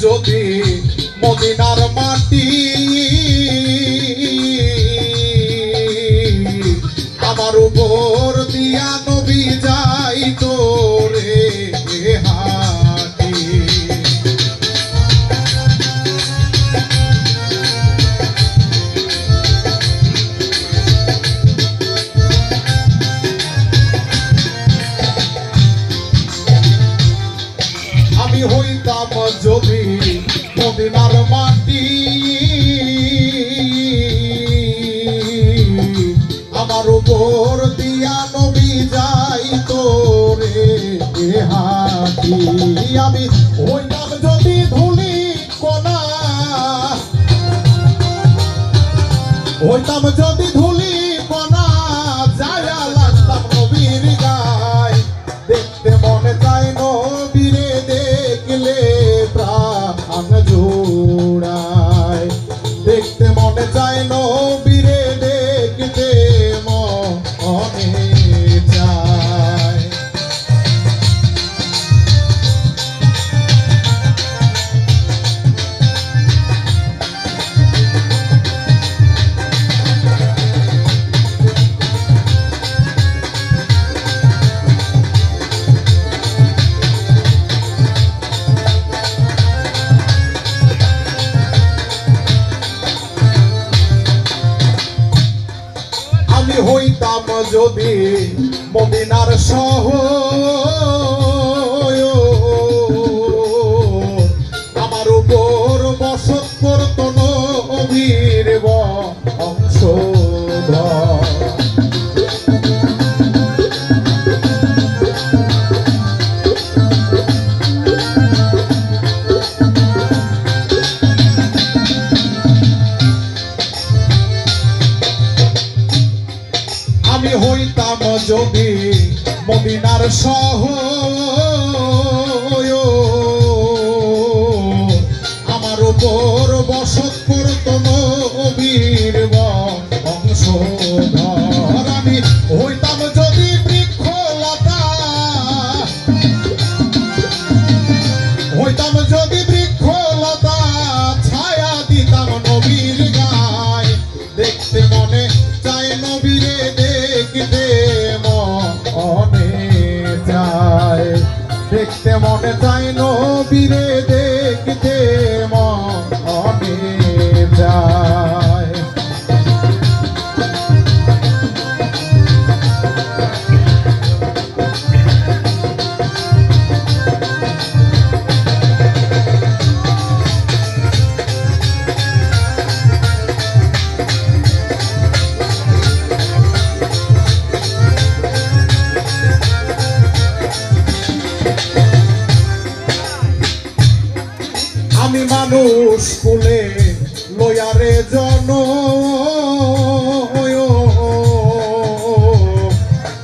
যদি মদিনার মাটি মদিনার মাটি। আমার উপর দিয়া নবী যাই তোরে হাতি। আমি হইতাম যদি ধুলি কোনা হইতাম যদি ধুলি যদি মদিনার সহ আমার উপর বসত করত নবীর অংশ যদি মদিনার সহ দেখতে মনে চায় নবীরে। লয়ারে জন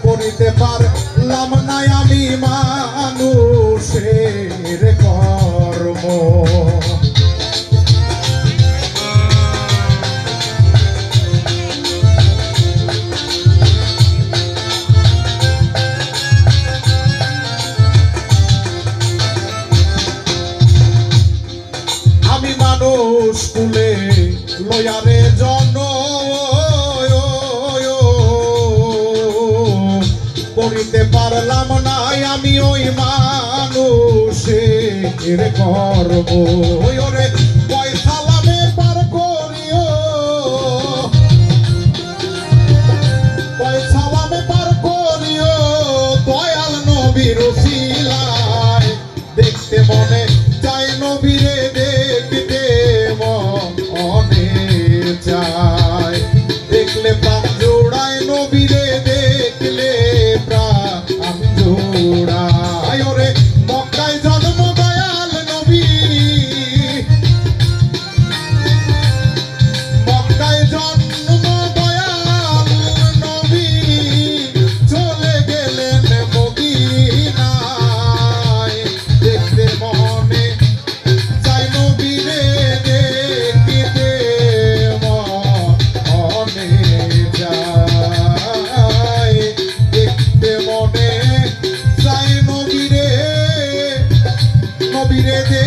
করিতে পারলাম নাই আমি মানুষের মানুষ কুলে লয়ারে জন করিতে পারলাম না আমি ওই মানুষের করব ওরে धीरे धीरे